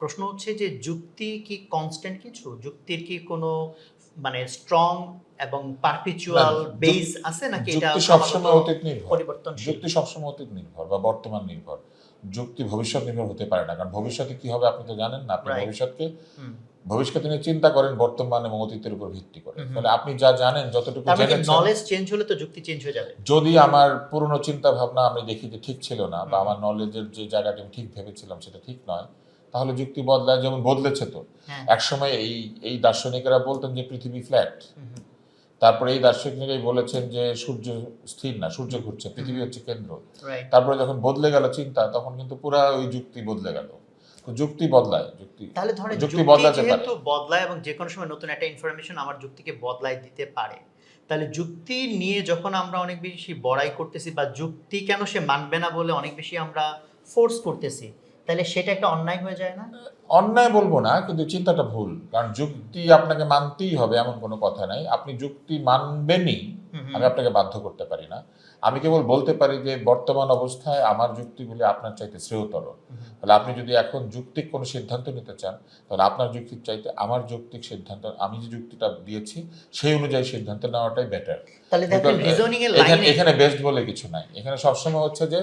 প্রশ্ন হচ্ছে যে যুক্তি কি কনস্ট্যান্ট কিছু? যুক্তির কি কোনো মানে স্ট্রং এবং পারপিচুয়াল বেস আছে নাকি এটা সবসময় অতীত নির্ভর? পরিবর্তনশীল? যুক্তি সবসময় অতীত নির্ভর বা বর্তমান নির্ভর। যুক্তি ভবিষ্যৎ নির্ভর হতে পারে না কারণ ভবিষ্যতে কি হবে আপনি তো জানেন না আপনি. ভবিষ্যৎকে। ভবিষ্যৎ নিয়ে চিন্তা করেন বর্তমান এবং অতীতের উপর ভিত্তি করে। ফলে আপনি যা জানেন যতটুকু মানে নলেজ চেঞ্জ হলে তো যুক্তি চেঞ্জ হয়ে যাবে? যদি আমার পুরনো চিন্তা ভাবনা আমি দেখি যে ঠিক ছিল না বা আমার নলেজের যে জায়গাটা আমি ঠিক ভেবেছিলাম সেটা ঠিক নয় তাহলে যুক্তি বদলায় যেমন বদলেছে তো। হ্যাঁ। একসময় এই এই দার্শনিকেরা বলতেন যে পৃথিবী ফ্ল্যাট। তারপরে এই দার্শনিকরাই বলেছেন যে সূর্য স্থির না সূর্য ঘুরছে পৃথিবী হচ্ছে কেন্দ্র। তারপরে যখন বদলে গেল চিন্তা তখন কিন্তু পুরা ওই যুক্তি বদলে গেল। যুক্তি বদলায় যুক্তি। তাহলে ধরেন যুক্তি বদলাতে পারে। বদলায় এবং যে কোনো সময় নতুন একটা ইনফরমেশন আমার যুক্তিকে বদলাই দিতে পারে তাহলে যুক্তি নিয়ে যখন আমরা অনেক বেশি বড়াই করতেছি বা যুক্তি কেন সে মানবে না বলে অনেক বেশি আমরা ফোর্স করতেছি তাহলে সেটা একটা অন্যায় হয়ে যায় না? অন্যায় বলব না কিন্তু চিন্তাটা ভুল। কারণ যুক্তি আপনাকে মানতেই হবে এমন কোনো কথা নাই। আপনি যুক্তি মানবেনই। আমি আপনাকে বাধ্য করতে পারি না। আমি কেবল বলতে পারি যে বর্তমান অবস্থায় আমার যুক্তিগুলি আপনার চাইতে শ্রেয়তর। তাহলে আপনি যদি এখন যৌক্তিক কোনো সিদ্ধান্ত নিতে চান তাহলে আপনার যুক্তির চাইতে আমার যৌক্তিক সিদ্ধান্ত আমি যে যুক্তিটা দিয়েছি সেই অনুযায়ী সিদ্ধান্ত নেওয়াটাই বেটার এখানে বেস্ট বলে কিছু নাই। এখানে সবসময় হচ্ছে যে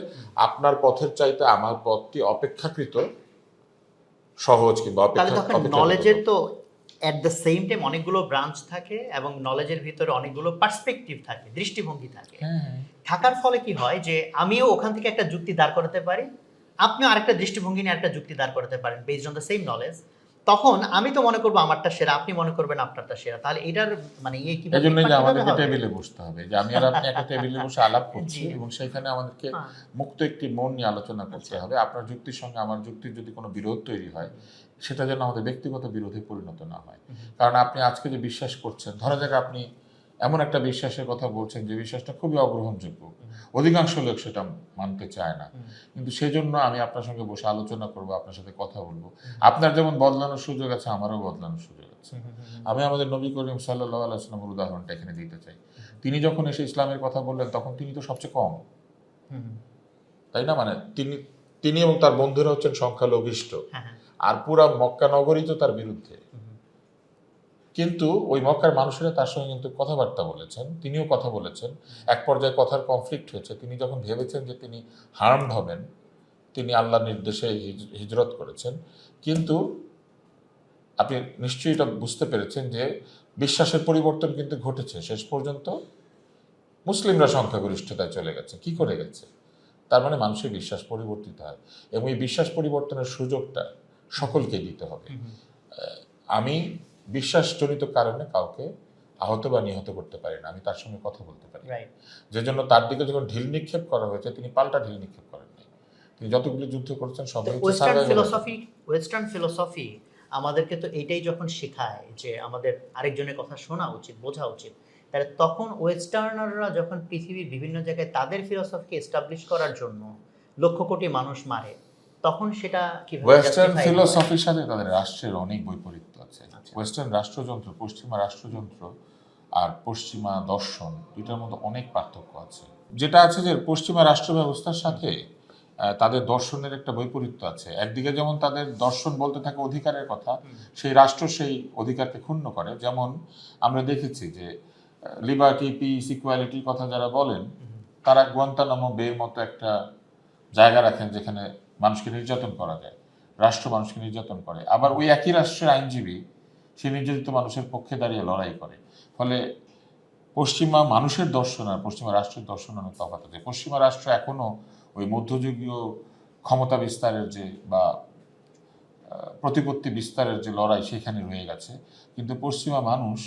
আপনার পথের চাইতে আমার পথটি অপেক্ষাকৃত সহজ কিংবা অপেক্ষা নলেজের তো এট দ্য সেম টাইম অনেকগুলো ব্রাঞ্চ থাকে এবং নলেজের ভিতরে অনেকগুলো পার্সপেক্টিভ থাকে দৃষ্টিভঙ্গি থাকে হ্যাঁ, হ্যাঁ। থাকার ফলে কি হয় যে আমিও ওখান থেকে একটা যুক্তি দাঁড় করাতে পারি আপনিও আরেকটা দৃষ্টিভঙ্গি নিয়ে একটা যুক্তি দাঁড় করাতে পারেন based on the same knowledge তখন আমি তো মনে করব আমারটা সেরা আপনি মনে করবেন আপনারটা সেরা। তাহলে এটার মানে ইয়ে কি এই যে আমাদেরকে টেবিলে বসতে হবে যে আমি আর আপনি একটা টেবিলে বসে আলাপ করছি এবং সেখানে আমাদেরকে হ্যাঁ, মুক্ত একটি মন নিয়ে আলোচনা করতে আচ্ছা। হবে। আপনার যুক্তির সঙ্গে আমার যুক্তির যদি কোনো বিরোধ তৈরি হয় সেটা যেন আমাদের ব্যক্তিগত বিরোধে পরিণত না হয়। কারণ আপনি আজকে যে বিশ্বাস করছেন ধরা যাক আপনি এমন একটা বিশ্বাসের কথা বলছেন যে বিশ্বাসটা খুবই অগ্রহণযোগ্য। অধিকাংশ লোক সেটা মানতে চায় না। কিন্তু সেজন্য আমি আপনার সঙ্গে বসে আলোচনা করব আপনার সাথে কথা বলব। আপনার যেমন বদলানোর সুযোগ আছে আমারও বদলানোর সুযোগ আছে। আমি আমাদের নবী করিম সাল্লাহ আলাইসলামের উদাহরণটা এখানে দিতে চাই। তিনি যখন এসে ইসলামের কথা বললেন তখন তিনি তো সবচেয়ে কম। তাই না? মানে তিনি তিনি এবং তার বন্ধুরা হচ্ছেন সংখ্যালঘিষ্ঠ। হ্যাঁ, হ্যাঁ, আর পুরা মক্কা নগরী তো তার বিরুদ্ধে। কিন্তু ওই মক্কার মানুষেরা তার সঙ্গে কিন্তু কথাবার্তা বলেছেন তিনিও কথা বলেছেন। এক পর্যায়ে কথার কনফ্লিক্ট হয়েছে তিনি যখন ভেবেছেন যে তিনি হার্মড হবেন তিনি আল্লাহ নির্দেশে হিজ- হিজরত করেছেন। কিন্তু আপনি নিশ্চয়ই এটা বুঝতে পেরেছেন যে বিশ্বাসের পরিবর্তন কিন্তু ঘটেছে শেষ পর্যন্ত মুসলিমরা সংখ্যাগরিষ্ঠতায় চলে গেছে। কি করে গেছে? তার মানে মানুষের বিশ্বাস পরিবর্তিত হয় এবং এই বিশ্বাস পরিবর্তনের সুযোগটা সকলকে দিতে হবে। আমি বিশ্বাসজনিত কারণে কাউকে আহত বা নিহত করতে পারি না। আমি তার সঙ্গে কথা বলতে পারি। যে জন্য তার দিকে যখন ঢিল নিক্ষেপ করা হয়েছে তিনি পাল্টা ঢিল নিক্ষেপ করেন নাই। তিনি যতগুলো যুদ্ধ করেছেন ওয়েস্টার্ন ফিলোসফি ওয়েস্টার্ন ফিলোসফি আমাদেরকে তো এটাই যখন শেখায় যে আমাদের আরেকজনের কথা শোনা উচিত বোঝা উচিত তাহলে তখন ওয়েস্টার্নাররা যখন পৃথিবীর বিভিন্ন জায়গায় তাদের ফিলোসফিকে এস্টাবলিশ করার জন্য লক্ষ কোটি মানুষ মারে তখন সেটা কীভাবে ওয়েস্টার্ন ফিলোসফির সাথে তাদের রাষ্ট্রের অনেক বৈপরীত্য আছে। আচ্ছা। ওয়েস্টার্ন রাষ্ট্রযন্ত্র পশ্চিমা রাষ্ট্রযন্ত্র আর পশ্চিমা দর্শন দুইটার মধ্যে অনেক পার্থক্য আছে। যেটা আছে যে পশ্চিমা রাষ্ট্র ব্যবস্থার সাথে তাদের দর্শনের একটা বৈপরীত্য আছে। একদিকে যেমন তাদের দর্শন বলতে থাকে অধিকারের কথা সেই রাষ্ট্র সেই অধিকারকে ক্ষুণ্ণ করে। যেমন আমরা দেখেছি যে লিবার্টি পিস ইকুয়ালিটির কথা যারা বলেন তারা গুয়ান্তানামো বের মতো একটা জায়গা রাখেন যেখানে মানুষকে নির্যাতন করা যায়, রাষ্ট্র মানুষকে নির্যাতন করে। আবার ওই একই রাষ্ট্রের আইনজীবী, সে নির্যাতিত মানুষের পক্ষে দাঁড়িয়ে লড়াই করে। ফলে পশ্চিমা মানুষের দর্শন আর পশ্চিমা রাষ্ট্রের দর্শন অনেক তফাৎ আছে। পশ্চিমা রাষ্ট্র এখনও ওই মধ্যযুগীয় ক্ষমতা বিস্তারের যে বা প্রতিপত্তি বিস্তারের যে লড়াই সেখানে রয়ে গেছে। কিন্তু পশ্চিমা মানুষ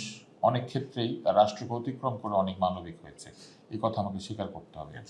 অনেক ক্ষেত্রেই তার রাষ্ট্রকে অতিক্রম করে অনেক মানবিক হয়েছে। এই কথা আমাকে স্বীকার করতে হবে। আচ্ছা।